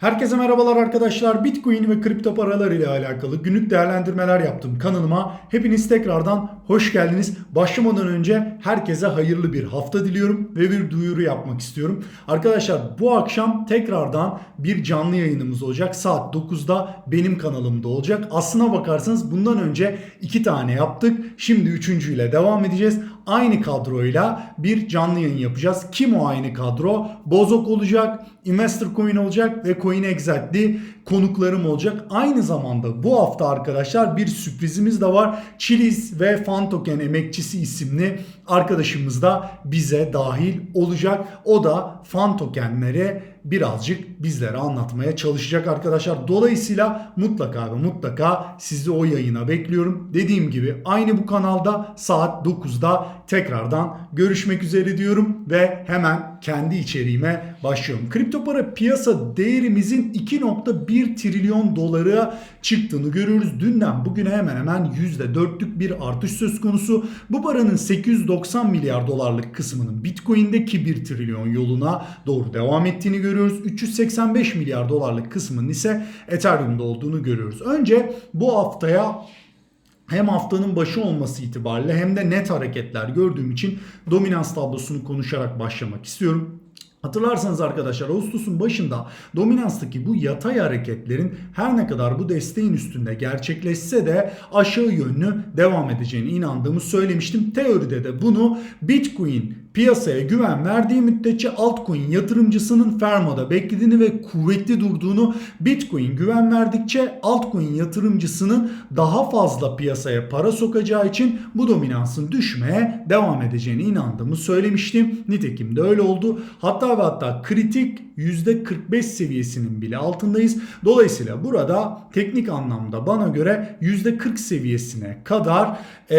Herkese merhabalar arkadaşlar. Bitcoin ve kripto paralar ile alakalı günlük değerlendirmeler yaptım kanalıma. Hepiniz tekrardan hoş geldiniz. Başlamadan önce herkese hayırlı bir hafta diliyorum ve bir duyuru yapmak istiyorum. Arkadaşlar bu akşam tekrardan bir canlı yayınımız olacak. Saat 9'da benim kanalımda olacak. Aslına bakarsanız bundan önce iki tane yaptık. Şimdi üçüncüyle devam edeceğiz. Aynı kadroyla bir canlı yayın yapacağız. Kim o aynı kadro? Bozok olacak, Investor Coin olacak ve Coin Exactly konuklarım olacak. Aynı zamanda bu hafta arkadaşlar bir sürprizimiz de var. Chiliz ve Fan Token emekçisi isimli arkadaşımız da bize dahil olacak. O da Fan Token'lere birazcık bizlere anlatmaya çalışacak arkadaşlar. Dolayısıyla mutlaka ve mutlaka sizi o yayına bekliyorum. Dediğim gibi aynı bu kanalda saat 9'da tekrardan görüşmek üzere diyorum ve hemen kendi içeriğime başlıyorum. Kripto para piyasa değerimizin 2.1 trilyon dolara çıktığını görüyoruz. Dünden bugüne hemen hemen %4'lük bir artış söz konusu. Bu paranın 890 milyar dolarlık kısmının Bitcoin'deki 1 trilyon yoluna doğru devam ettiğini görüyoruz. 385 milyar dolarlık kısmının ise Ethereum'da olduğunu görüyoruz. Önce bu haftaya hem haftanın başı olması itibariyle hem de net hareketler gördüğüm için dominans tablosunu konuşarak başlamak istiyorum. Hatırlarsanız arkadaşlar Ağustos'un başında dominanstaki bu yatay hareketlerin her ne kadar bu desteğin üstünde gerçekleşse de aşağı yönlü devam edeceğine inandığımı söylemiştim. Teoride de bunu Bitcoin piyasaya güven verdiği müddetçe altcoin yatırımcısının fermada beklediğini ve kuvvetli durduğunu Bitcoin güven verdikçe altcoin yatırımcısının daha fazla piyasaya para sokacağı için bu dominansın düşmeye devam edeceğine inandığımı söylemiştim. Nitekim de öyle oldu. Hatta ve hatta kritik %45 seviyesinin bile altındayız. Dolayısıyla burada teknik anlamda bana göre %40 seviyesine kadar ee,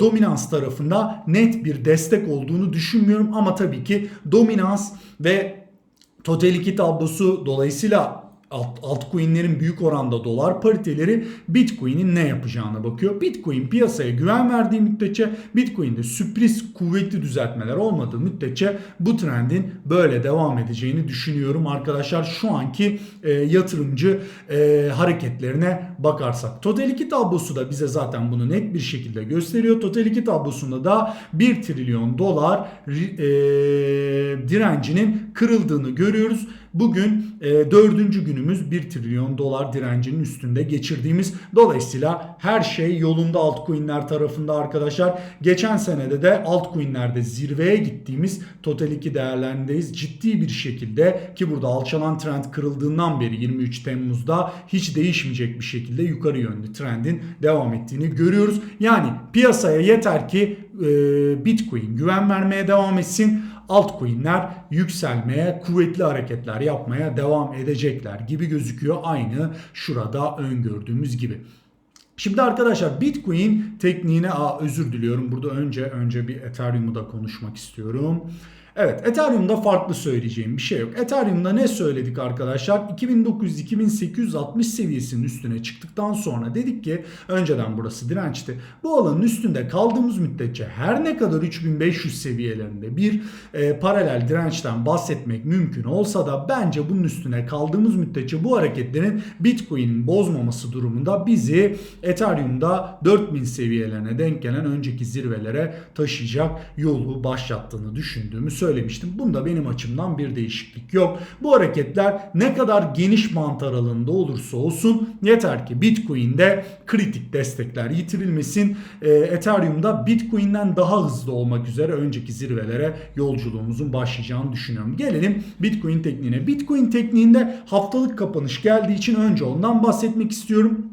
dominans tarafında net bir destek olduğunu düşünmüyorum. Ama tabii ki dominans ve total 2 tablosu dolayısıyla alt, altcoin'lerin büyük oranda dolar pariteleri Bitcoin'in ne yapacağına bakıyor. Bitcoin piyasaya güven verdiği müddetçe Bitcoin'de sürpriz kuvvetli düzeltmeler olmadığı müddetçe bu trendin böyle devam edeceğini düşünüyorum arkadaşlar. Şu anki e, yatırımcı e, hareketlerine bakarsak. Total 2 tablosu da bize zaten bunu net bir şekilde gösteriyor. Total 2 tablosunda da 1 trilyon dolar e, direncinin kırıldığını görüyoruz. Bugün e, dördüncü günümüz 1 trilyon dolar direncinin üstünde geçirdiğimiz. Dolayısıyla her şey yolunda altcoin'ler tarafında arkadaşlar. Geçen senede de altcoin'lerde zirveye gittiğimiz Total 2 değerlerindeyiz. Ciddi bir şekilde ki burada alçalan trend kırıldığından beri 23 Temmuz'da hiç değişmeyecek bir şekilde yukarı yönlü trendin devam ettiğini görüyoruz. Yani piyasaya yeter ki e, Bitcoin güven vermeye devam etsin altcoin'ler yükselmeye, kuvvetli hareketler yapmaya devam edecekler gibi gözüküyor. Aynı şurada öngördüğümüz gibi. Şimdi arkadaşlar Bitcoin tekniğine aa, özür diliyorum. Burada önce önce bir Ethereum'u da konuşmak istiyorum. Evet Ethereum'da farklı söyleyeceğim bir şey yok. Ethereum'da ne söyledik arkadaşlar? 2900-2860 seviyesinin üstüne çıktıktan sonra dedik ki önceden burası dirençti. Bu alanın üstünde kaldığımız müddetçe her ne kadar 3500 seviyelerinde bir e, paralel dirençten bahsetmek mümkün olsa da bence bunun üstüne kaldığımız müddetçe bu hareketlerin Bitcoin'in bozmaması durumunda bizi Ethereum'da 4000 seviyelerine denk gelen önceki zirvelere taşıyacak yolu başlattığını düşündüğümü söylemiştim. Bunda benim açımdan bir değişiklik yok. Bu hareketler ne kadar geniş bant aralığında olursa olsun yeter ki Bitcoin'de kritik destekler yitirilmesin. E, Ethereum'da Bitcoin'den daha hızlı olmak üzere önceki zirvelere yolculuğumuzun başlayacağını düşünüyorum. Gelelim Bitcoin tekniğine. Bitcoin tekniğinde haftalık kapanış geldiği için önce ondan bahsetmek istiyorum.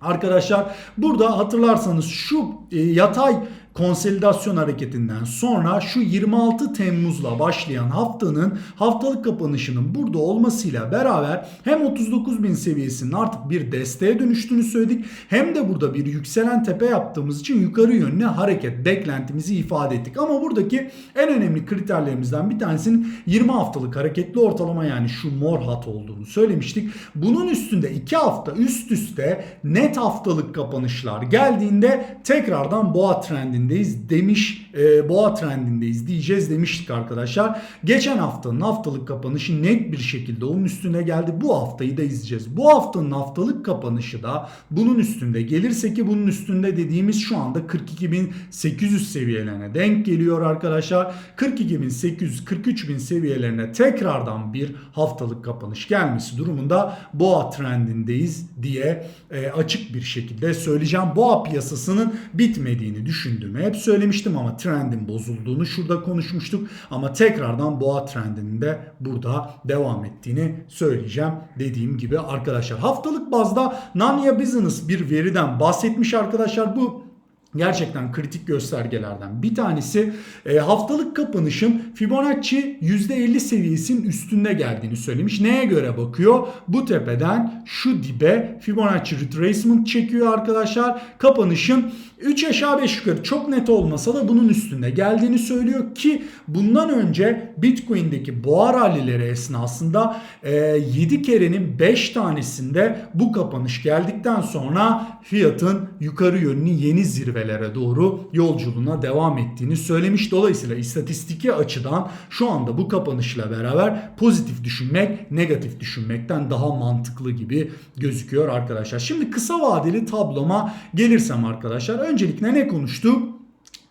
Arkadaşlar burada hatırlarsanız şu e, yatay konsolidasyon hareketinden sonra şu 26 Temmuz'la başlayan haftanın haftalık kapanışının burada olmasıyla beraber hem 39 bin seviyesinin artık bir desteğe dönüştüğünü söyledik hem de burada bir yükselen tepe yaptığımız için yukarı yönlü hareket beklentimizi ifade ettik. Ama buradaki en önemli kriterlerimizden bir tanesinin 20 haftalık hareketli ortalama yani şu mor hat olduğunu söylemiştik. Bunun üstünde 2 hafta üst üste net haftalık kapanışlar geldiğinde tekrardan boğa trendinde trendindeyiz demiş. E, boğa trendindeyiz diyeceğiz demiştik arkadaşlar. Geçen haftanın haftalık kapanışı net bir şekilde onun üstüne geldi. Bu haftayı da izleyeceğiz. Bu haftanın haftalık kapanışı da bunun üstünde gelirse ki bunun üstünde dediğimiz şu anda 42.800 seviyelerine denk geliyor arkadaşlar. 42.800 43.000 seviyelerine tekrardan bir haftalık kapanış gelmesi durumunda boğa trendindeyiz diye e, açık bir şekilde söyleyeceğim. Boğa piyasasının bitmediğini düşündüğümü hep söylemiştim ama trendin bozulduğunu şurada konuşmuştuk. Ama tekrardan boğa trendinin de burada devam ettiğini söyleyeceğim dediğim gibi arkadaşlar. Haftalık bazda Nanya Business bir veriden bahsetmiş arkadaşlar. Bu gerçekten kritik göstergelerden bir tanesi e, haftalık kapanışın Fibonacci %50 seviyesinin üstünde geldiğini söylemiş. Neye göre bakıyor? Bu tepeden şu dibe Fibonacci retracement çekiyor arkadaşlar. Kapanışın 3 aşağı 5 yukarı çok net olmasa da bunun üstünde geldiğini söylüyor ki bundan önce Bitcoin'deki boğa rallileri esnasında e, 7 kerenin 5 tanesinde bu kapanış geldikten sonra fiyatın yukarı yönlü yeni zirvelere doğru yolculuğuna devam ettiğini söylemiş. Dolayısıyla istatistiki açıdan şu anda bu kapanışla beraber pozitif düşünmek negatif düşünmekten daha mantıklı gibi gözüküyor arkadaşlar. Şimdi kısa vadeli tabloma gelirsem arkadaşlar öncelikle ne konuştuk?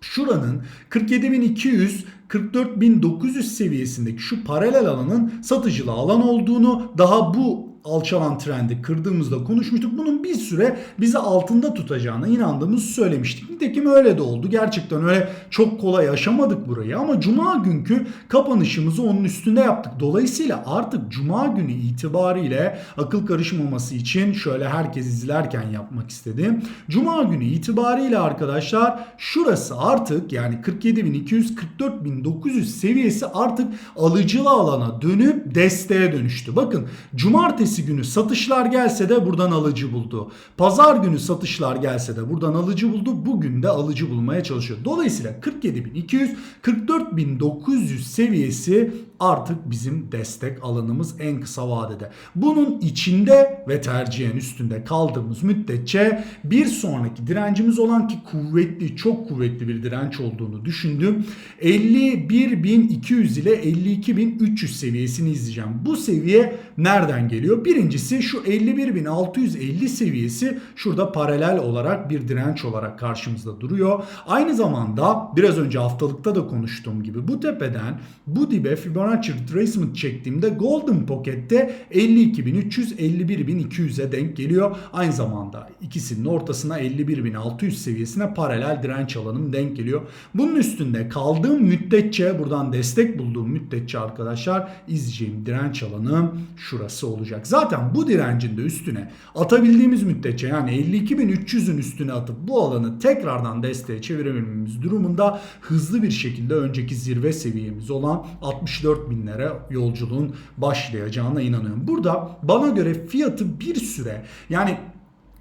Şuranın 47.200 44.900 seviyesindeki şu paralel alanın satıcılı alan olduğunu daha bu alçalan trendi kırdığımızda konuşmuştuk. Bunun bir süre bizi altında tutacağına inandığımızı söylemiştik. Nitekim öyle de oldu. Gerçekten öyle çok kolay aşamadık burayı ama cuma günkü kapanışımızı onun üstünde yaptık. Dolayısıyla artık cuma günü itibariyle akıl karışmaması için şöyle herkes izlerken yapmak istedim. Cuma günü itibariyle arkadaşlar şurası artık yani 47.200 44.900 seviyesi artık alıcılı alana dönüp desteğe dönüştü. Bakın cumartesi günü satışlar gelse de buradan alıcı buldu. Pazar günü satışlar gelse de buradan alıcı buldu. Bugün de alıcı bulmaya çalışıyor. Dolayısıyla 47.200 44.900 seviyesi artık bizim destek alanımız en kısa vadede. Bunun içinde ve tercihen üstünde kaldığımız müddetçe bir sonraki direncimiz olan ki kuvvetli çok kuvvetli bir direnç olduğunu düşündüm. 51.200 ile 52.300 seviyesini izleyeceğim. Bu seviye nereden geliyor? Birincisi şu 51.650 seviyesi şurada paralel olarak bir direnç olarak karşımızda duruyor. Aynı zamanda biraz önce haftalıkta da konuştuğum gibi bu tepeden bu dibe Fibonacci retracement çektiğimde Golden Pocket'te 52.300 51.200'e denk geliyor. Aynı zamanda ikisinin ortasına 51.600 seviyesine paralel direnç alanım denk geliyor. Bunun üstünde kaldığım müddetçe buradan destek bulduğum müddetçe arkadaşlar izleyeceğim direnç alanı şurası olacak. Zaten bu direncin de üstüne atabildiğimiz müddetçe yani 52.300'ün üstüne atıp bu alanı tekrardan desteğe çevirebilmemiz durumunda hızlı bir şekilde önceki zirve seviyemiz olan 64 binlere yolculuğun başlayacağına inanıyorum. Burada bana göre fiyatı bir süre yani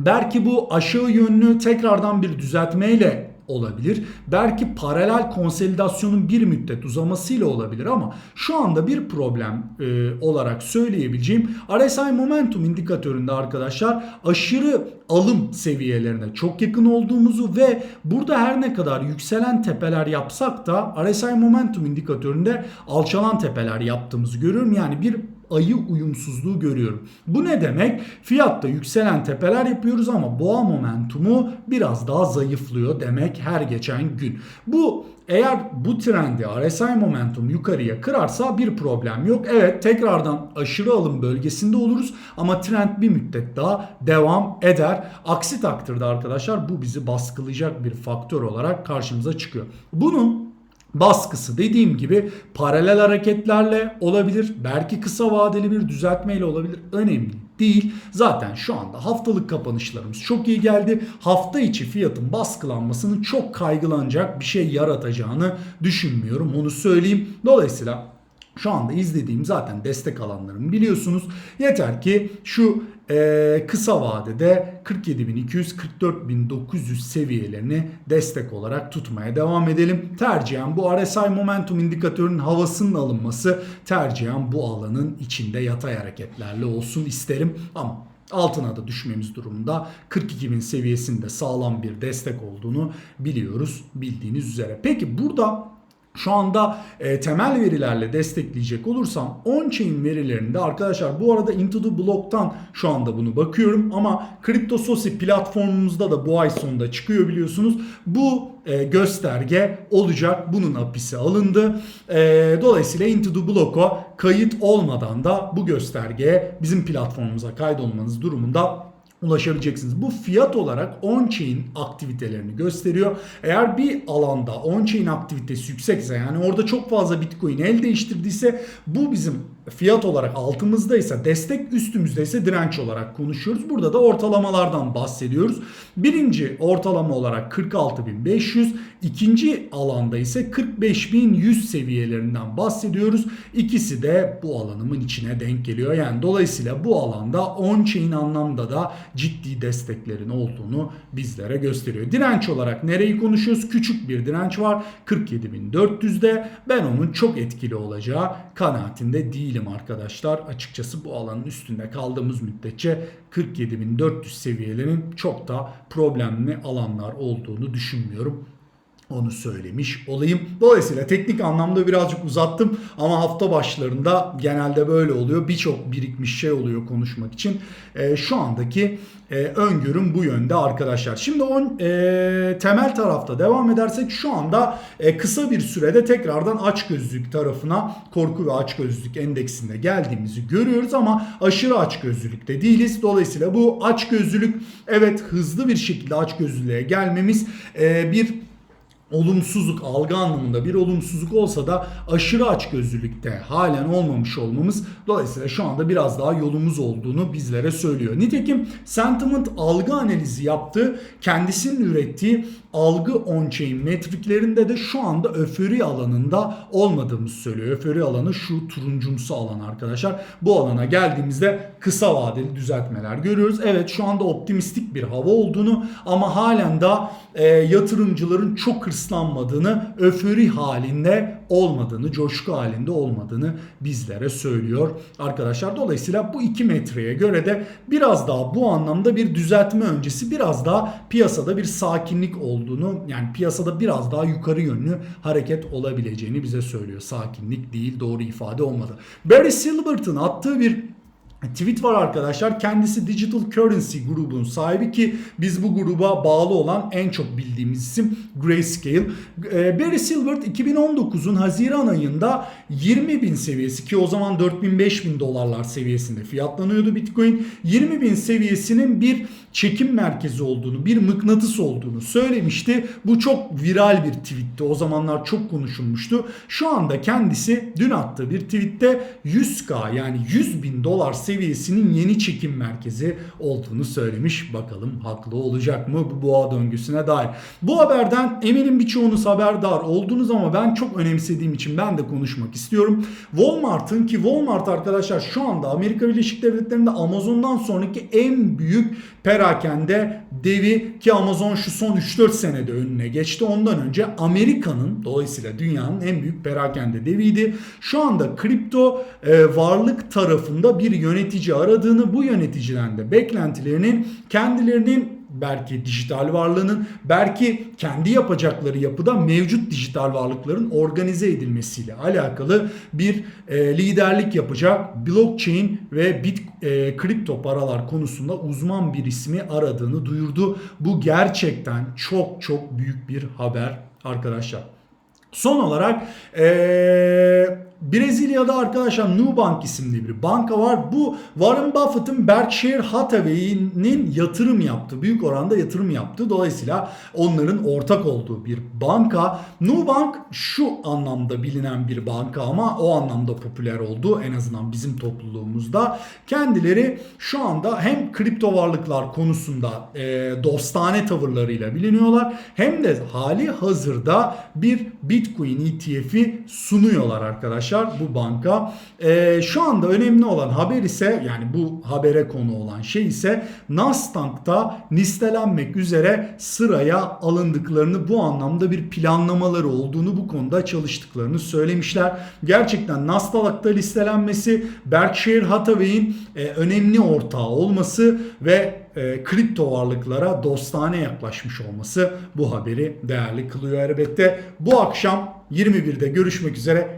belki bu aşağı yönlü tekrardan bir düzeltmeyle olabilir. Belki paralel konsolidasyonun bir müddet uzamasıyla olabilir ama şu anda bir problem e, olarak söyleyebileceğim RSI Momentum indikatöründe arkadaşlar aşırı alım seviyelerine çok yakın olduğumuzu ve burada her ne kadar yükselen tepeler yapsak da RSI Momentum indikatöründe alçalan tepeler yaptığımızı görüyorum. Yani bir ayı uyumsuzluğu görüyorum. Bu ne demek? Fiyatta yükselen tepeler yapıyoruz ama boğa momentumu biraz daha zayıflıyor demek her geçen gün. Bu eğer bu trendi RSI momentum yukarıya kırarsa bir problem yok. Evet tekrardan aşırı alım bölgesinde oluruz ama trend bir müddet daha devam eder. Aksi takdirde arkadaşlar bu bizi baskılayacak bir faktör olarak karşımıza çıkıyor. Bunun baskısı dediğim gibi paralel hareketlerle olabilir. Belki kısa vadeli bir düzeltmeyle olabilir. Önemli değil. Zaten şu anda haftalık kapanışlarımız çok iyi geldi. Hafta içi fiyatın baskılanmasının çok kaygılanacak bir şey yaratacağını düşünmüyorum. Onu söyleyeyim. Dolayısıyla şu anda izlediğim zaten destek alanlarını biliyorsunuz. Yeter ki şu e, kısa vadede 47.200-44.900 seviyelerini destek olarak tutmaya devam edelim. Tercihen bu RSI Momentum indikatörünün havasının alınması tercihen bu alanın içinde yatay hareketlerle olsun isterim. Ama altına da düşmemiz durumunda 42 bin seviyesinde sağlam bir destek olduğunu biliyoruz bildiğiniz üzere. Peki burada şu anda e, temel verilerle destekleyecek olursam on-chain verilerinde arkadaşlar bu arada Into the Block'tan şu anda bunu bakıyorum ama CryptoSosi platformumuzda da bu ay sonunda çıkıyor biliyorsunuz. Bu e, gösterge olacak. Bunun apisi alındı. E, dolayısıyla Into the Block'a kayıt olmadan da bu göstergeye bizim platformumuza kaydolmanız durumunda ulaşabileceksiniz. Bu fiyat olarak on-chain aktivitelerini gösteriyor. Eğer bir alanda on-chain aktivitesi yüksekse yani orada çok fazla Bitcoin el değiştirdiyse bu bizim fiyat olarak altımızdaysa destek üstümüzdeyse direnç olarak konuşuyoruz. Burada da ortalamalardan bahsediyoruz. Birinci ortalama olarak 46.500, ikinci alanda ise 45.100 seviyelerinden bahsediyoruz. İkisi de bu alanımın içine denk geliyor. Yani dolayısıyla bu alanda on-chain anlamda da ciddi desteklerin olduğunu bizlere gösteriyor. Direnç olarak nereyi konuşuyoruz? Küçük bir direnç var 47.400'de. Ben onun çok etkili olacağı kanaatinde değilim arkadaşlar. Açıkçası bu alanın üstünde kaldığımız müddetçe 47.400 seviyelerinin çok da problemli alanlar olduğunu düşünmüyorum. Onu söylemiş olayım. Dolayısıyla teknik anlamda birazcık uzattım ama hafta başlarında genelde böyle oluyor. Birçok birikmiş şey oluyor konuşmak için. E, şu andaki e, öngörüm bu yönde arkadaşlar. Şimdi on e, temel tarafta devam edersek şu anda e, kısa bir sürede tekrardan açgözlülük tarafına korku ve açgözlülük endeksinde geldiğimizi görüyoruz ama aşırı açgözlülükte değiliz. Dolayısıyla bu açgözlülük evet hızlı bir şekilde açgözlülüğe gelmemiz e, bir olumsuzluk algı anlamında bir olumsuzluk olsa da aşırı açgözlülükte halen olmamış olmamız dolayısıyla şu anda biraz daha yolumuz olduğunu bizlere söylüyor. Nitekim Sentiment algı analizi yaptı. Kendisinin ürettiği algı on-chain metriklerinde de şu anda öferi alanında olmadığımız söylüyor. Öferi alanı şu turuncumsu alan arkadaşlar. Bu alana geldiğimizde kısa vadeli düzeltmeler görüyoruz. Evet şu anda optimistik bir hava olduğunu ama halen daha e, yatırımcıların çok hırslanmadığını, öferi halinde olmadığını, coşku halinde olmadığını bizlere söylüyor arkadaşlar. Dolayısıyla bu 2 metreye göre de biraz daha bu anlamda bir düzeltme öncesi biraz daha piyasada bir sakinlik olduğunu yani piyasada biraz daha yukarı yönlü hareket olabileceğini bize söylüyor. Sakinlik değil doğru ifade olmadı. Barry Silverton attığı bir tweet var arkadaşlar. Kendisi Digital Currency grubun sahibi ki biz bu gruba bağlı olan en çok bildiğimiz isim Grayscale. Ee, Barry Silbert 2019'un Haziran ayında 20 bin seviyesi ki o zaman 4000-5000 dolarlar seviyesinde fiyatlanıyordu Bitcoin. 20 bin seviyesinin bir çekim merkezi olduğunu, bir mıknatıs olduğunu söylemişti. Bu çok viral bir tweetti. O zamanlar çok konuşulmuştu. Şu anda kendisi dün attığı bir tweette 100k yani 100 bin dolar seviyesinin yeni çekim merkezi olduğunu söylemiş. Bakalım haklı olacak mı bu boğa döngüsüne dair. Bu haberden eminim birçoğunuz haberdar oldunuz ama ben çok önemsediğim için ben de konuşmak istiyorum. Walmart'ın ki Walmart arkadaşlar şu anda Amerika Birleşik Devletleri'nde Amazon'dan sonraki en büyük perakende devi ki Amazon şu son 3-4 senede önüne geçti. Ondan önce Amerika'nın dolayısıyla dünyanın en büyük perakende deviydi. Şu anda kripto e, varlık tarafında bir yönetici aradığını bu yöneticiden de beklentilerinin kendilerinin belki dijital varlığının belki kendi yapacakları yapıda mevcut dijital varlıkların organize edilmesiyle alakalı bir e, liderlik yapacak blockchain ve bit e, kripto paralar konusunda uzman bir ismi aradığını duyurdu. Bu gerçekten çok çok büyük bir haber arkadaşlar. Son olarak ee, Brezilya'da arkadaşlar Nubank isimli bir banka var. Bu Warren Buffett'ın Berkshire Hathaway'nin yatırım yaptığı, büyük oranda yatırım yaptığı. Dolayısıyla onların ortak olduğu bir banka. Nubank şu anlamda bilinen bir banka ama o anlamda popüler oldu. En azından bizim topluluğumuzda. Kendileri şu anda hem kripto varlıklar konusunda e, dostane tavırlarıyla biliniyorlar. Hem de hali hazırda bir Bitcoin ETF'i sunuyorlar arkadaşlar arkadaşlar bu banka. Ee, şu anda önemli olan haber ise yani bu habere konu olan şey ise Nasdaq'ta listelenmek üzere sıraya alındıklarını bu anlamda bir planlamaları olduğunu bu konuda çalıştıklarını söylemişler. Gerçekten Nasdaq'ta listelenmesi Berkshire Hathaway'in e, önemli ortağı olması ve e, kripto varlıklara dostane yaklaşmış olması bu haberi değerli kılıyor elbette. Bu akşam 21'de görüşmek üzere.